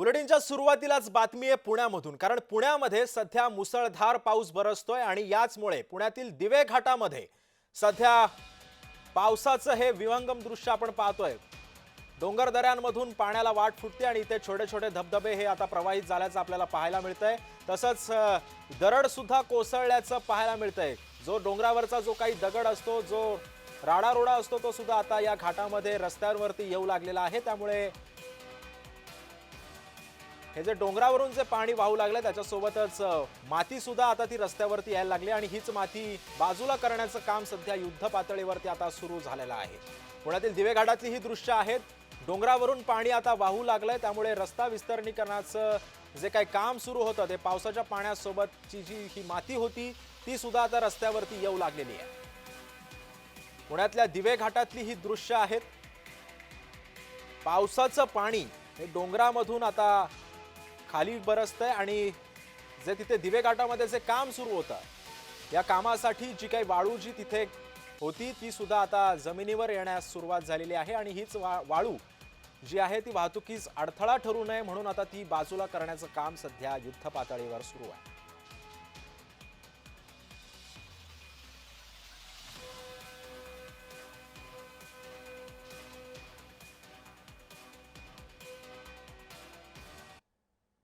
बुलेटिनच्या सुरुवातीलाच बातमी आहे पुण्यामधून. कारण पुण्यामध्ये सध्या मुसळधार पाऊस बरसतोय आणि याचमुळे पुण्यातील दिवे घाटामध्ये सध्या पावसाचं हे विहंगम दृश्य आपण पाहतोय. डोंगर दऱ्यांमधून पाण्याला वाट फुटते आणि इथे छोटे छोटे धबधबे हे आता प्रवाहित झाल्याचं आपल्याला पाहायला मिळतंय. तसंच दरडसुद्धा कोसळल्याचं पाहायला मिळतंय. जो डोंगरावरचा जो काही दगड असतो जो राडारोडा असतो तो सुद्धा आता या घाटामध्ये रस्त्यांवरती येऊ लागलेला आहे. त्यामुळे हे जे डोंगरावरून जे पाणी वाहू लागलं त्याच्यासोबतच मातीसुद्धा आता ती रस्त्यावरती यायला लागली आणि हीच माती बाजूला करण्याचं काम सध्या युद्ध पातळीवरती आता सुरू झालेलं आहे. पुण्यातील दिवेघाटातली ही दृश्य आहेत. डोंगरावरून पाणी आता वाहू लागलंय त्यामुळे रस्ता विस्तरणीकरणाचं जे काही काम सुरू होतं ते पावसाच्या पाण्यासोबतची जी ही माती होती ती सुद्धा आता रस्त्यावरती येऊ लागलेली आहे. पुण्यातल्या दिवे घाटातली ही दृश्य आहेत. पावसाचं पाणी हे डोंगरामधून आता खाली बरसतंय आणि जे तिथे दिवे घाटामध्ये जे काम सुरू होतं या कामासाठी जी काही वाळू जी तिथे होती ती सुद्धा आता जमिनीवर येण्यास सुरुवात झालेली आहे आणि हीच वा वाळू जी आहे ती वाहतुकीस अडथळा ठरू नये म्हणून आता ती बाजूला करण्याचं काम सध्या युद्ध पातळीवर सुरू आहे.